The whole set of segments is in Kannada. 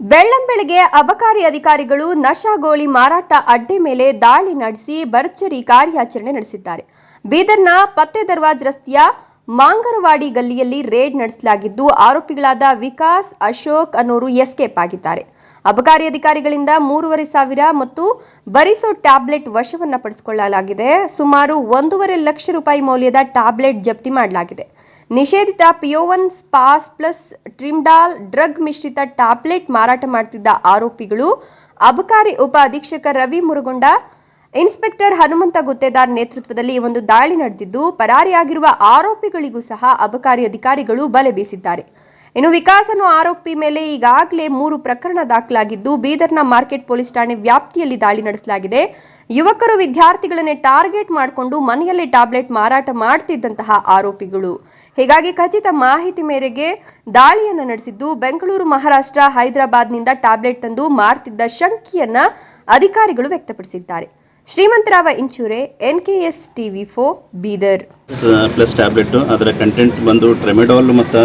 ಬೆಳ್ಳಂಬೆಳಗ್ಗೆ ಅಬಕಾರಿ ಅಧಿಕಾರಿಗಳು ನಶಾಗೋಳಿ ಮಾರಾಟ ಅಡ್ಡೆ ಮೇಲೆ ದಾಳಿ ನಡೆಸಿ ಭರ್ಜರಿ ಕಾರ್ಯಾಚರಣೆ ನಡೆಸಿದ್ದಾರೆ. ಬೀದರ್ನ ಪತ್ತೆ ದರ್ವಾಜ್ ರಸ್ತೆಯ ಮಾಂಗರವಾಡಿ ಗಲ್ಲಿಯಲ್ಲಿ ರೇಡ್ ನಡೆಸಲಾಗಿದ್ದು, ಆರೋಪಿಗಳಾದ ವಿಕಾಸ್, ಅಶೋಕ್ ಅನ್ನೋರು ಎಸ್ಕೇಪ್ ಆಗಿದ್ದಾರೆ. ಅಬಕಾರಿ ಅಧಿಕಾರಿಗಳಿಂದ ಮೂರುವರೆ ಸಾವಿರ ಮತ್ತು ಬರಿಸೋ ಟ್ಯಾಬ್ಲೆಟ್ ವಶವನ್ನ ಪಡಿಸಿಕೊಳ್ಳಲಾಗಿದೆ. ಸುಮಾರು ಒಂದೂವರೆ ಲಕ್ಷ ರೂಪಾಯಿ ಮೌಲ್ಯದ ಟ್ಯಾಬ್ಲೆಟ್ ಜಪ್ತಿ ಮಾಡಲಾಗಿದೆ. ನಿಷೇಧಿತ ಪಿಯೋವನ್ ಸ್ಪಾಸ್ ಪ್ಲಸ್ ಟ್ರಿಮ್ಡಾಲ್ ಡ್ರಗ್ ಮಿಶ್ರಿತ ಟ್ಯಾಬ್ಲೆಟ್ ಮಾರಾಟ ಮಾಡುತ್ತಿದ್ದ ಆರೋಪಿಗಳು ಅಬಕಾರಿ ಉಪ ಅಧೀಕ್ಷಕ ರವಿ ಮುರುಗೊಂಡ, ಇನ್ಸ್ಪೆಕ್ಟರ್ ಹನುಮಂತ ಗುತ್ತೇದಾರ್ ನೇತೃತ್ವದಲ್ಲಿ ಒಂದು ದಾಳಿ ನಡೆದಿದ್ದು, ಪರಾರಿಯಾಗಿರುವ ಆರೋಪಿಗಳಿಗೂ ಸಹ ಅಬಕಾರಿ ಅಧಿಕಾರಿಗಳು ಬಲೆ ಬೀಸಿದ್ದಾರೆ. ಇನ್ನು ವಿಕಾಸನು ಆರೋಪಿ ಮೇಲೆ ಈಗಾಗಲೇ ಮೂರು ಪ್ರಕರಣ ದಾಖಲಾಗಿದ್ದು, ಬೀದರ್ನ ಮಾರ್ಕೆಟ್ ಪೊಲೀಸ್ ಠಾಣೆ ವ್ಯಾಪ್ತಿಯಲ್ಲಿ ದಾಳಿ ನಡೆಸಲಾಗಿದೆ. ಯುವಕರು ವಿದ್ಯಾರ್ಥಿಗಳನ್ನೇ ಟಾರ್ಗೆಟ್ ಮಾಡಿಕೊಂಡು ಮನೆಯಲ್ಲಿ ಟ್ಯಾಬ್ಲೆಟ್ ಮಾರಾಟ ಮಾಡ್ತಿದ್ದಂತಹ ಆರೋಪಿಗಳು. ಹೀಗಾಗಿ ಖಚಿತ ಮಾಹಿತಿ ಮೇರೆಗೆ ದಾಳಿಯನ್ನು ನಡೆಸಿದ್ದು, ಬೆಂಗಳೂರು ಮಹಾರಾಷ್ಟ್ರ ಹೈದರಾಬಾದ್ನಿಂದ ಟ್ಯಾಬ್ಲೆಟ್ ತಂದು ಮಾರ್ತಿದ್ದ ಶಂಕಿಯನ್ನ ಅಧಿಕಾರಿಗಳು ವ್ಯಕ್ತಪಡಿಸಿದ್ದಾರೆ. Shrimantrao Inchure N K S TV for Bidar. Plus tablet ಅದರ ಕಂಟೆಂಟ್ ಬಂದು ಟ್ರೆಮೆಡಾಲ್ ಮತ್ತು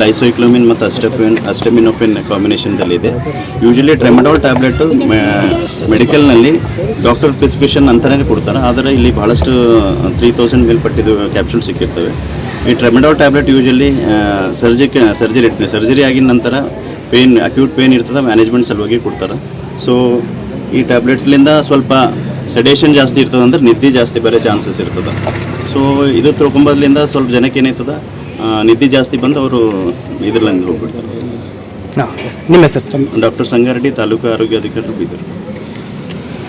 ಡೈಸೋಕ್ಲೋಮಿನ್ ಮತ್ತು ಅಸ್ಟೆಫಿನ್, ಅಸ್ಟೆಮಿನೋಫಿನ್ ಕಾಂಬಿನೇಷನ್ದಲ್ಲಿದೆ ಯೂಶಲಿ ಟ್ರೆಮಡೋಲ್ ಟ್ಯಾಬ್ಲೆಟು ಮೆಡಿಕಲ್ನಲ್ಲಿ ಡಾಕ್ಟರ್ ಪ್ರಿಸ್ಕ್ರಿಪ್ಷನ್ ಅಂತಲೇ ಕೊಡ್ತಾರೆ. ಆದರೆ ಇಲ್ಲಿ ಭಾಳಷ್ಟು ತ್ರೀ ತೌಸಂಡ್ ಮೇಲ್ಪಟ್ಟಿದ್ದು ಕ್ಯಾಪ್ಸೂಲ್ ಸಿಕ್ಕಿರ್ತವೆ. ಈ ಟ್ರೆಮಡೋಲ್ ಟ್ಯಾಬ್ಲೆಟ್ ಯೂಶಲಿ ಸರ್ಜಿಕ್ ಸರ್ಜರಿ ಸರ್ಜರಿ ಆಗಿದ ನಂತರ ಪೇನ್ ಅಕ್ಯೂಟ್ ಪೇನ್ ಇರ್ತದೆ ಮ್ಯಾನೇಜ್ಮೆಂಟ್ ಸಲುವಾಗಿ ಕೊಡ್ತಾರೆ. ಸೊ ಈ ಟ್ಯಾಬ್ಲೆಟ್ಸ್ಲಿಂದ ಸ್ವಲ್ಪ ಸೆಡೇಷನ್ ಜಾಸ್ತಿ ಇರ್ತದೆ ಅಂದ್ರೆ ನಿದ್ದೆ ಜಾಸ್ತಿ ಬರೋ ಚಾನ್ಸಸ್ ಇರ್ತದೆ. ಸೊ ಇದು ತಿಳ್ಕೊಂಬದ್ರಿಂದ ಸ್ವಲ್ಪ ಜನಕ್ಕೆ ಏನಾಯ್ತದ ನಿದ್ದೆ ಜಾಸ್ತಿ ಬಂದು ಅವರು ಇದರಲ್ಲಿ ಹೋಗ್ಬಿಡ್ತಾರೆ ನಿಮ್ಮ ಹೆಸರು? ಡಾಕ್ಟರ್ ಸಂಗಾರೆಡ್ಡಿ ತಾಲೂಕು ಆರೋಗ್ಯ ಅಧಿಕಾರಿ ಬೀದರ್.